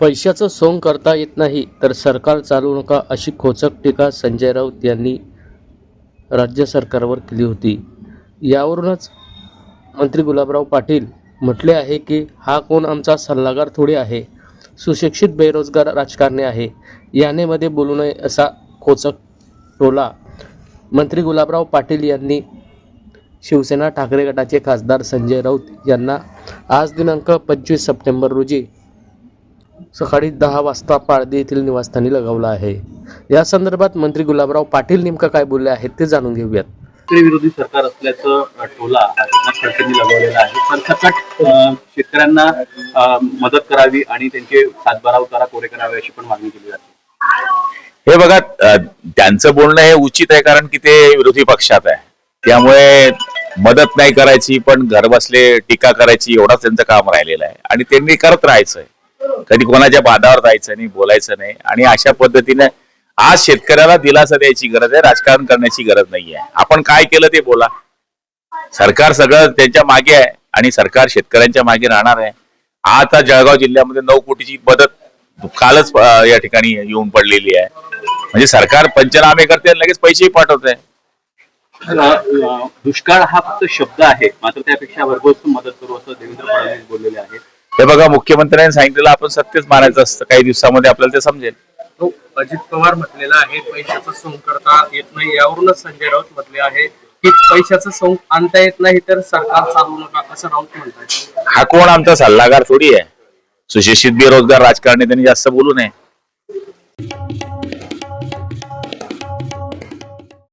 पैशाचं सोंग करता येत नाही तर सरकार चालू नका अशी खोचक टीका संजय राऊत यांनी राज्य सरकारवर केली होती. यावरूनच मंत्री गुलाबराव पाटील म्हटले आहे की हा कोण आमचा सल्लागार थोडी आहे सुशिक्षित बेरोजगार राजकारणी आहे यानेमध्ये बोलू नये असा खोचक टोला. मंत्री गुलाबराव पाटील यांनी शिवसेना ठाकरे गटाचे खासदार संजय राऊत यांना आज दिनांक पंचवीस सप्टेंबर रोजी सकाळी दहा वाजता पाळदी येथील निवासस्थानी लगावला आहे. या संदर्भात मंत्री गुलाबराव पाटील नेमकं काय बोलले आहेत ते जाणून घेऊयात. विरोधी सरकार असल्याचं टोला एकनाथ आहे. सरसकट शेतकऱ्यांना मदत करावी आणि त्यांचे सातबारा उतारा कोरे करावे अशी पण मागणी केली जाते. हे बघा त्यांचं बोलणं हे उचित आहे कारण की ते विरोधी पक्षात आहे. त्यामुळे मदत नाही करायची पण घर बसले टीका करायची एवढाच त्यांचं काम राहिलेलं आहे. आणि त्यांनी करत राहायचंय. कधी कोणाच्या बाधावर जायचं नाही बोलायचं नाही. आणि अशा पद्धतीने आज शेतकऱ्याला दिलासा द्यायची गरज आहे राजकारण करण्याची गरज नाहीये आपण काय केलं ते बोला. सरकार सगळं त्यांच्या मागे आहे आणि सरकार शेतकऱ्यांच्या मागे राहणार आहे. आता जळगाव जिल्ह्यामध्ये नऊ कोटीची मदत कालच या ठिकाणी येऊन पडलेली आहे. म्हणजे सरकार पंचनामे करते आणि लगेच पैसेही पाठवते. अ, दुष्काळ हा फक्त शब्द आहे. मात्र त्यापेक्षा भरघोस मदत करू असं देवेंद्र फडणवीस बोललेले आहेत. हे बघा मुख्यमंत्र्यांनी सांगितलेलं आपण सत्यच मानायचं असतं. काही दिवसामध्ये आपल्याला ते समजेल. तो अजित पवार म्हटलेला आहे पैशाचं सोंग करता येत नाही. यावरूनच संजय राऊत म्हटले आहे की पैशाचं सोंग आणता येत नाही तर सरकार चालवू नका असं राऊत म्हणतात. हा कोण आमचा सल्लागार थोडी आहे. सुशिक्षित बेरोजगार राजकारणी त्यांनी जास्त बोलू नये.